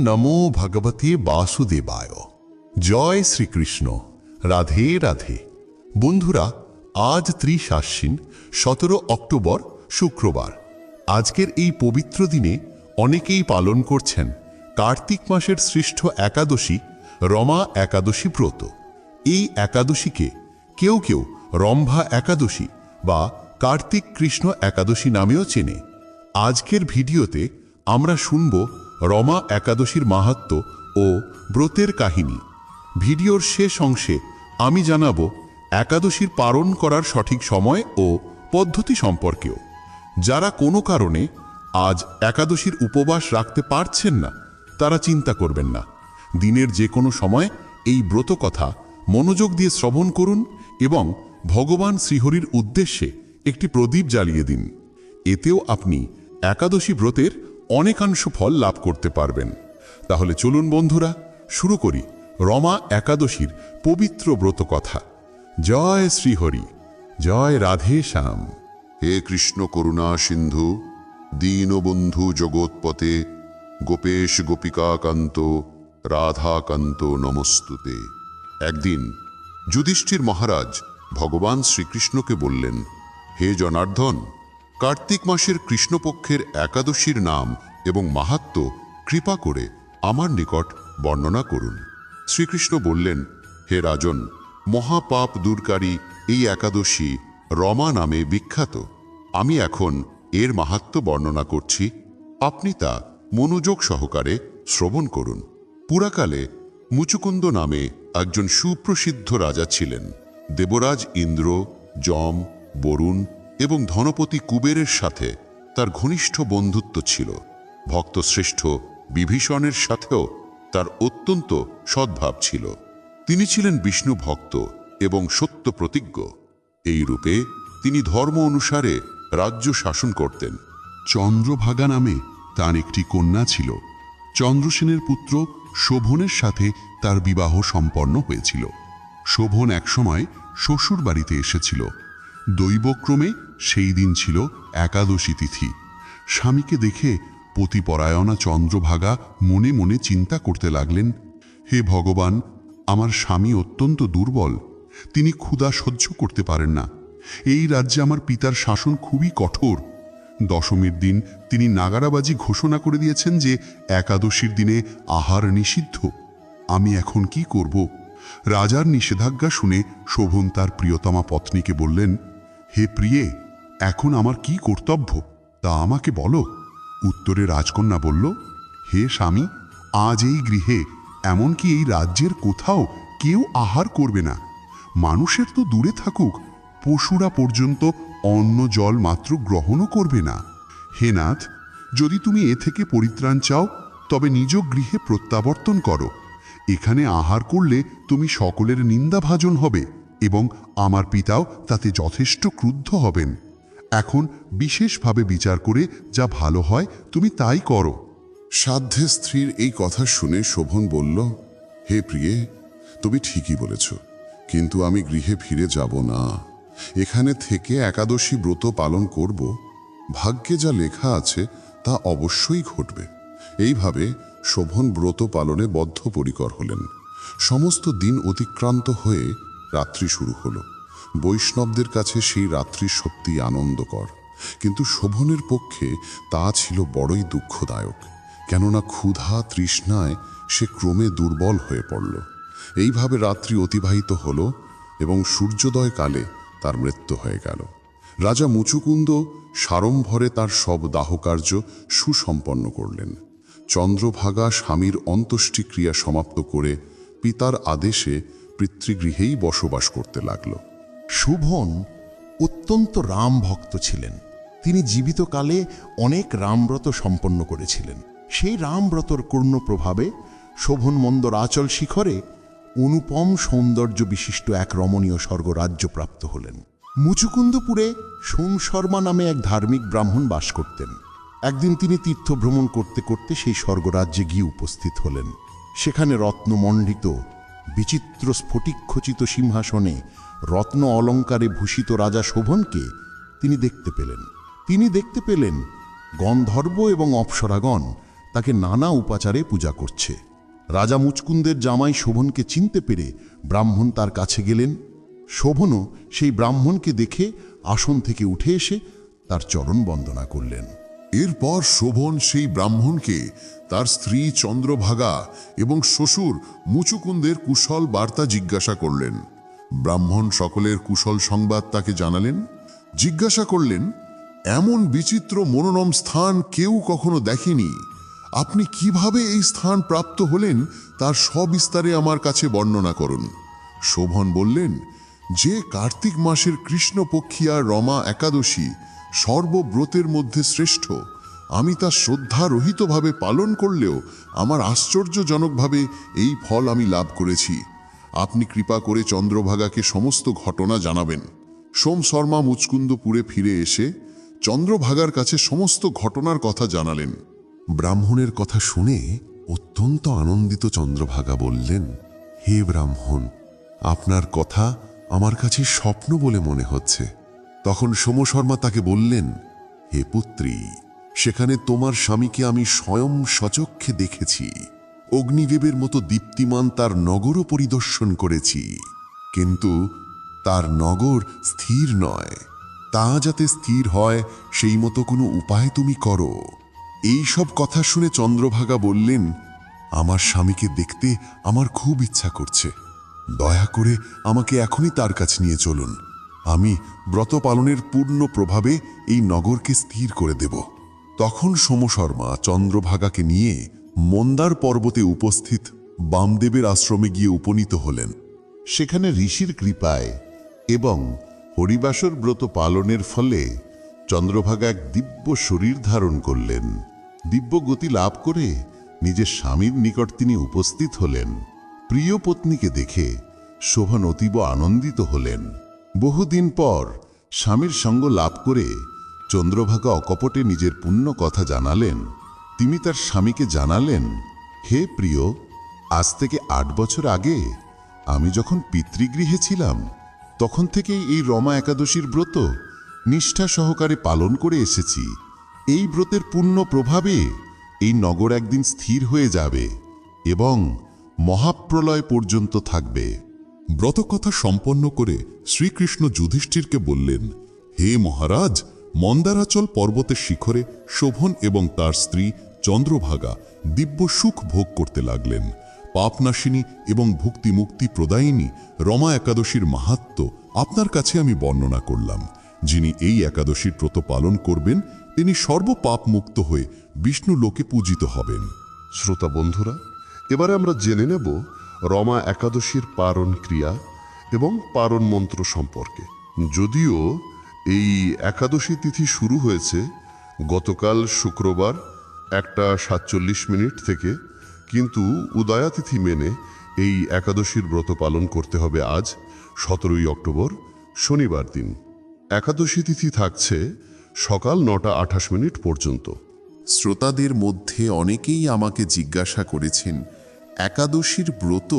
নমো ভগবতে বাসুদেবায়। জয় শ্রীকৃষ্ণ। রাধে রাধে। বন্ধুরা, আজ ত্রিশ আশ্বিন, সতেরো অক্টোবর, শুক্রবার। আজকের এই পবিত্র দিনে অনেকেই পালন করছেন কার্তিক মাসের শ্রেষ্ঠ একাদশী, রমা একাদশী ব্রত। এই একাদশীকে কেউ কেউ রম্ভা একাদশী বা কার্তিক কৃষ্ণ একাদশী নামেও চেনে। আজকের ভিডিওতে আমরা শুনব রমা একাদশীর মাহাত্ম্য ও ব্রতের কাহিনী। ভিডিওর শেষ অংশে আমি জানাব একাদশীর পালন করার সঠিক সময় ও পদ্ধতি সম্পর্কেও। যারা কোনো কারণে আজ একাদশীর উপবাস রাখতে পারছেন না, তারা চিন্তা করবেন না। দিনের যে কোনো সময় এই ব্রত কথা মনোযোগ দিয়ে শ্রবণ করুন এবং ভগবান শ্রীহরির উদ্দেশ্যে একটি প্রদীপ জ্বালিয়ে দিন। এতেও আপনি একাদশী ব্রতের অনেকাংশ ফল লাভ করতে পারবেন। তাহলে চলুন বন্ধুরা, শুরু করি রমা একাদশীর পবিত্র ব্রত কথা জয় শ্রীহরি, জয় রাধে শ্যাম। হে কৃষ্ণ করুণা সিন্ধু, দীনবন্ধু জগৎপতে, গোপেশ গোপিকাকান্ত, রাধাকান্ত নমস্তুতে। একদিন যুধিষ্ঠির মহারাজ ভগবান শ্রীকৃষ্ণকে বললেন, হে জনার্দন কার্তিক মাসের কৃষ্ণপক্ষের একাদশীর নাম এবং মাহাত্ম কৃপা করে আমার নিকট বর্ণনা করুন। শ্রীকৃষ্ণ বললেন, হে রাজন, মহাপাপ দূরকারী এই একাদশী রমা নামে বিখ্যাত। আমি এখন এর মাহাত্ম বর্ণনা করছি। আপনি তা মনোযোগ সহকারে শ্রবণ করুন। পুরাকালে মুচুকুন্দ নামে একজন সুপ্রসিদ্ধ রাজা ছিলেন। দেবরাজ ইন্দ্র, যম, বরুণ এবং ধনপতি কুবেরের সাথে তার ঘনিষ্ঠ বন্ধুত্ব ছিল। ভক্তশ্রেষ্ঠ বিভীষণের সাথেও তার অত্যন্ত সদ্ভাব ছিল। তিনি ছিলেন বিষ্ণু ভক্ত এবং সত্য প্রতিজ্ঞ। এই রূপে তিনি ধর্ম অনুসারে রাজ্য শাসন করতেন। চন্দ্রভাগা নামে তার একটি কন্যা ছিল। চন্দ্রসেনের পুত্র শোভনের সাথে তার বিবাহ সম্পন্ন হয়েছিল। শোভন একসময় শ্বশুর বাড়িতে এসেছিল। দৈবক্রমে সেই দিন ছিল একাদশী তিথি। স্বামীকে দেখে পতিপরায়ণা চন্দ্রভাগা মনে মনে চিন্তা করতে লাগলেন, হে ভগবান, আমার স্বামী অত্যন্ত দুর্বল, তিনি ক্ষুধা সহ্য করতে পারেন না। এই রাজ্যে আমার পিতার শাসন খুবই কঠোর। দশমীর দিন তিনি নাগারাবাজি ঘোষণা করে দিয়েছেন যে একাদশীর দিনে আহার নিষিদ্ধ। আমি এখন কি করব? রাজার নিষেধাজ্ঞা শুনে শোভন তার প্রিয়তমা পত্নীকে বললেন, হে প্রিয়ে এখন আমার কি কর্তব্য? তা আমাকে বলো। উত্তরে রাজকন্যা বলল, হে স্বামী, আজ এই গৃহে, এমনকি এই রাজ্যের কোথাও কেউ আহার করবে না। মানুষের তো দূরে থাকুক, পশুরা পর্যন্ত অন্ন জল মাত্র গ্রহণও করবে না। হে নাথ, যদি তুমি এ থেকে পরিত্রাণ চাও, তবে নিজ গৃহে প্রত্যাবর্তন করো। এখানে আহার করলে তুমি সকলের নিন্দাভাজন হবে এবং আমার পিতাও তাতে যথেষ্ট ক্রুদ্ধ হবেন। এখন বিশেষভাবে বিচার করে যা ভালো হয় তুমি তাই করো। সাধ্যে স্ত্রীর এই কথা শুনে শোভন বলল, হে প্রিয়ে, তুমি ঠিকই বলেছ, কিন্তু আমি গৃহে ফিরে যাব না। এখানে থেকে একাদশী ব্রত পালন করব। ভাগ্যে যা লেখা আছে তা অবশ্যই ঘটবে। এইভাবে শোভন ব্রত পালনে বদ্ধপরিকর হলেন। সমস্ত দিন অতিক্রান্ত হয়ে রাত্রি শুরু হলো। বৈষ্ণবদের কাছে সেই রাত্রি সত্যি আনন্দকর। কিন্তু শোভনের পক্ষে তা ছিল বড়ই দুঃখদায়ক। কেননা ক্ষুধা তৃষ্ণায় সে ক্রমে দুর্বল হয়ে পড়ল। এইভাবে রাত্রি অতিবাহিত হল এবং সূর্যোদয় কালে তার মৃত্যু হয়ে গেল। রাজা মুচুকুন্দ সারম্ভরে তার সব দাহকার্য সুসম্পন্ন করলেন। চন্দ্রভাগা স্বামীর অন্ত্যেষ্টিক্রিয়া সমাপ্ত করে পিতার আদেশে পিতৃগৃহেই বসবাস করতে লাগল। শুভন অত্যন্ত রাম ভক্ত ছিলেন। তিনি জীবিতকালে অনেক রামব্রত সম্পন্ন করেছিলেন। সেই রামব্রতর পূর্ণ প্রভাবে শোভন মন্দরাচল শিখরে অনুপম সৌন্দর্য বিশিষ্ট এক রমণীয় স্বর্গরাজ্য প্রাপ্ত হলেন। মুচুকুন্দপুরে সোম শর্মা নামে এক ধার্মিক ব্রাহ্মণ বাস করতেন। একদিন তিনি তীর্থ ভ্রমণ করতে করতে সেই স্বর্গরাজ্যে গিয়ে উপস্থিত হলেন। সেখানে রত্নমণ্ডিত, বিচিত্র স্ফটিকখচিত সিংহাসনে রত্ন অলঙ্কারে ভূষিত রাজা শোভনকে তিনি দেখতে পেলেন। তিনি দেখতে পেলেন গন্ধর্ব এবং অপ্সরাগণ তাকে নানা উপাচারে পূজা করছে। রাজা মুচকুন্দের জামাই শোভনকে চিনতে পেরে ব্রাহ্মণ তার কাছে গেলেন। শোভনও সেই ব্রাহ্মণকে দেখে আসন থেকে উঠে এসে তার চরণ বন্দনা করলেন। এরপর শোভন সেই ব্রাহ্মণকে তার স্ত্রী চন্দ্রভাগা এবং শ্বশুর মুচুকুন্দের কুশল বার্তা জিজ্ঞাসা করলেন। ব্রাহ্মণ সকলের কুশল সংবাদ তাকে জানালেন, জিজ্ঞাসা করলেন, এমন বিচিত্র মনোরম স্থান কেউ কখনো দেখেনি? আপনি কীভাবে এই স্থান প্রাপ্ত হলেন, তার সবিস্তারে আমার কাছে বর্ণনা করুন। শোভন বললেন, যে কার্তিক মাসের কৃষ্ণপক্ষিয়া রমা একাদশী সর্বব্রতের মধ্যে শ্রেষ্ঠ। আমি তা শ্রদ্ধারহিতভাবে পালন করলেও আমার আশ্চর্যজনকভাবে এই ফল আমি লাভ করেছি। আপনি কৃপা করে চন্দ্রভাগাকে সমস্ত ঘটনা জানাবেন। সোম শর্মা মুচকুন্দপুরে ফিরে এসে চন্দ্রভাগার কাছে সমস্ত ঘটনার কথা জানালেন। ব্রাহ্মণের কথা শুনে অত্যন্ত আনন্দিত চন্দ্রভাগা বললেন, হে ব্রাহ্মণ, আপনার কথা আমার কাছে স্বপ্ন বলে মনে হচ্ছে। তখন সোমশর্মা তাকে বললেন, হে পুত্রী, সেখানে তোমার স্বামীকে আমি স্বয়ং সচক্ষে দেখেছি। অগ্নিদেবের মতো দীপ্তিমান তার নগরও পরিদর্শন করেছি। কিন্তু তার নগর স্থির নয়। তা যাতে স্থির হয়, সেই মতো কোনো উপায় তুমি করো। এই সব কথা শুনে চন্দ্রভাগা বললেন, আমার স্বামীকে দেখতে আমার খুব ইচ্ছা করছে। দয়া করে আমাকে এখনই তার কাছে নিয়ে চলুন। আমি ব্রত পালনের পূর্ণ প্রভাবে এই নগরকে স্থির করে দেব। তখন সোমশর্মা চন্দ্রভাগাকে নিয়ে মন্দার পর্বতে উপস্থিত বামদেবের আশ্রমে গিয়ে উপনীত হলেন। সেখানে ঋষির কৃপায় এবং হরিবাসর ব্রত পালনের ফলে চন্দ্রভাগা এক দিব্য শরীর ধারণ করলেন। দিব্য গতি লাভ করে নিজের স্বামীর নিকট তিনি উপস্থিত হলেন। প্রিয় পত্নীকে দেখে শোভন অতীব আনন্দিত হলেন। বহুদিন পর স্বামীর সঙ্গ লাভ করে চন্দ্রভাগা অকপটে নিজের পুণ্য কথা জানালেন। তিনি তার স্বামীকে জানালেন, হে প্রিয়, আজ থেকে আট বছর আগে আমি যখন পিতৃগৃহে ছিলাম, তখন থেকেই এই রমা একাদশীর ব্রত নিষ্ঠা সহকারে পালন করে এসেছি। এই ব্রতের পূর্ণ প্রভাবে এই নগর একদিন স্থির হয়ে যাবে এবং মহাপ্রলয় পর্যন্ত থাকবে। ব্রতকথা সম্পন্ন করে শ্রীকৃষ্ণ যুধিষ্ঠিরকে বললেন, হে মহারাজ, মন্দারাচল পর্বতের শিখরে শোভন এবং তার স্ত্রী চন্দ্রভাগা দিব্য সুখ ভোগ করতে লাগলেন। পাপনাশিনী এবং ভুক্তি মুক্তি প্রদায়িনী রমা একাদশীর মাহাত্ম আপনার কাছে আমি বর্ণনা করলাম। যিনি এই একাদশীর ব্রত পালন করবেন, তিনি সর্বপাপ মুক্ত হয়ে বিষ্ণু লোকে পূজিত হবেন। শ্রোতা বন্ধুরা, এবারে আমরা জেনে নেব রমা একাদশীর পারণ ক্রিয়া এবং পারণ মন্ত্র সম্পর্কে। যদিও এই একাদশী তিথি শুরু হয়েছে গতকাল শুক্রবার একটা সাতচল্লিশ মিনিট থেকে কিন্তু উদয়াতিথি মেনে এই একাদশীর ব্রত পালন করতে হবে আজ, সতেরোই অক্টোবর, শনিবার দিন। একাদশী তিথি থাকছে সকাল নটা আঠাশ মিনিট পর্যন্ত। শ্রোতাদের মধ্যে অনেকেই আমাকে জিজ্ঞাসা করেছেন, একাদশীর ব্রত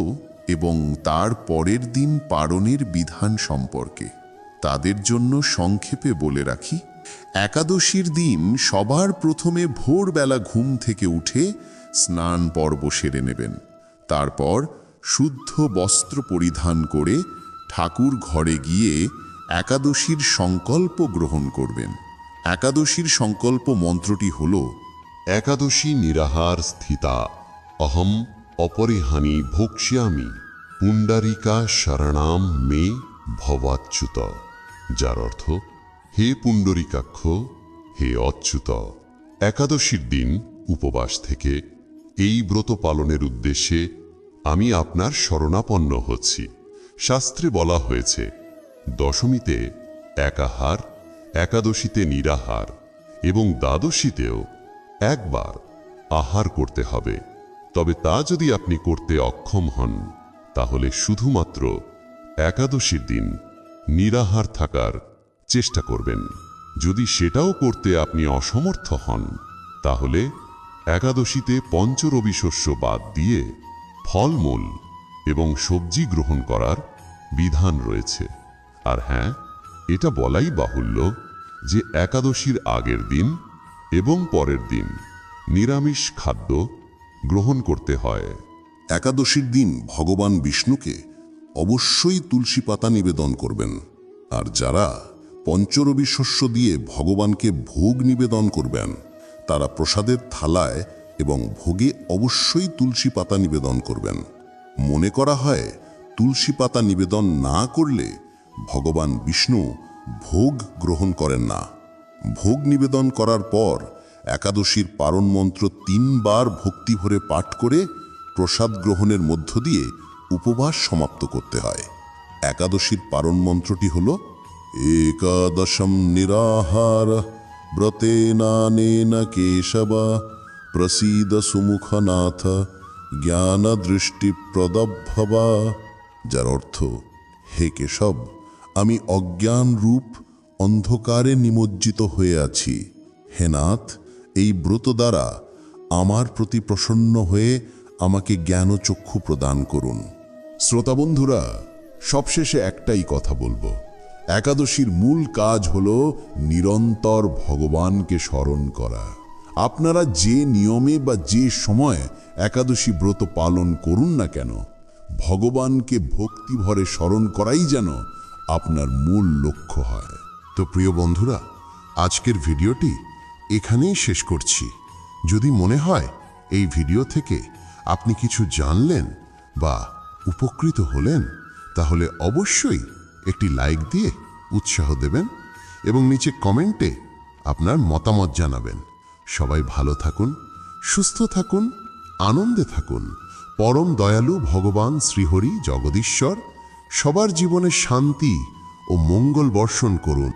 এবং তার পরের দিন পারণের বিধান সম্পর্কে। তাদের জন্য সংক্ষেপে বলে রাখি একাদশীর দিন সবার প্রথমে ভোরবেলা ঘুম থেকে উঠে স্নান পর্ব সেরে নেবেন। তারপর শুদ্ধ বস্ত্র পরিধান করে ঠাকুর ঘরে গিয়ে একাদশীর সংকল্প গ্রহণ করবেন। একাদশীর সংকল্প মন্ত্রটি হল, একাদশী নিরাহার স্থিতা, অহম অপরিহানি ভোক্ষ্যামি, পুণ্ডারিকা শরণাম মে ভবাচ্যুত, যার অর্থ হে পুণ্ডরিকাক্ষ, হে অচ্যুত, একাদশীর দিন উপবাস থেকে এই ব্রত পালনের উদ্দেশ্যে আমি আপনার শরণাপন্ন হচ্ছি। শাস্ত্রে বলা হয়েছে, দশমীতে একাহার, একাদশীতে নিরাহার এবং দ্বাদশীতেও একবার আহার করতে হবে। তবে তা যদি আপনি করতে অক্ষম হন, তাহলে শুধুমাত্র একাদশীর দিন নিরাহার থাকার চেষ্টা করবেন। যদি সেটাও করতে আপনি অসমর্থ হন, তাহলে একাদশীতে পঞ্চরবি শস্য বাদ দিয়ে ফলমূল এবং সবজি গ্রহণ করার বিধান রয়েছে। আর হ্যাঁ এটা বলাই বাহুল্য যে একাদশীর আগের দিন এবং পরের দিন নিরামিষ খাদ্য গ্রহণ করতে হয়। একাদশীর দিন ভগবান বিষ্ণুকে অবশ্যই তুলসী পাতা নিবেদন করবেন। আর যারা পঞ্চরবি শস্য দিয়ে ভগবানকে ভোগ নিবেদন করবেন। তারা প্রসাদের থালায় এবং ভোগে অবশ্যই তুলসী পাতা নিবেদন করবেন। মনে করা হয়, তুলসী পাতা নিবেদন না করলে ভগবান বিষ্ণু ভোগ গ্রহণ করেন না। ভোগ নিবেদন করার পর একাদশীর পারণ মন্ত্র তিনবার ভক্তি ভরে পাঠ করে প্রসাদ গ্রহণের মধ্য দিয়ে উপবাস সমাপ্ত করতে হয়। একাদশীর পারণ মন্ত্রটি হল একাদশম নিরাহার ব্রতেনানেন কেশব প্রসীদ সুমুখনাথ জ্ঞান দৃষ্টি প্রদভবা যার অর্থ, হে কেশব, আমি অজ্ঞান রূপ অন্ধকারে নিমজ্জিত হয়ে আছি। হে নাথ, এই ব্রত দ্বারা আমার প্রতি প্রসন্ন হয়ে আমাকে জ্ঞানচক্ষু প্রদান করুন। শ্রোতা বন্ধুরা, সবশেষে একটাই কথা বলব। একাদশীর মূল কাজ হল নিরন্তর ভগবানকে স্মরণ করা। আপনারা যে নিয়মে বা যে সময়ে একাদশী ব্রত পালন করুন না কেন, ভগবানকে ভক্তি ভরে স্মরণ করাই যেন আপনার মূল লক্ষ্য হয়। তো প্রিয় বন্ধুরা, আজকের ভিডিওটি এখানেই শেষ করছি। যদি মনে হয় এই ভিডিও থেকে আপনি কিছু জানলেন বা উপকৃত হলেন, তাহলে অবশ্যই একটি লাইক দিয়ে উৎসাহ দেবেন এবং নিচে কমেন্টে আপনার মতামত জানাবেন। সবাই ভালো থাকুন, সুস্থ থাকুন, আনন্দে থাকুন। পরম দয়ালু ভগবান শ্রীহরি জগদীশ্বর, সবার জীবনে শান্তি ও মঙ্গল বর্ষণ করুন।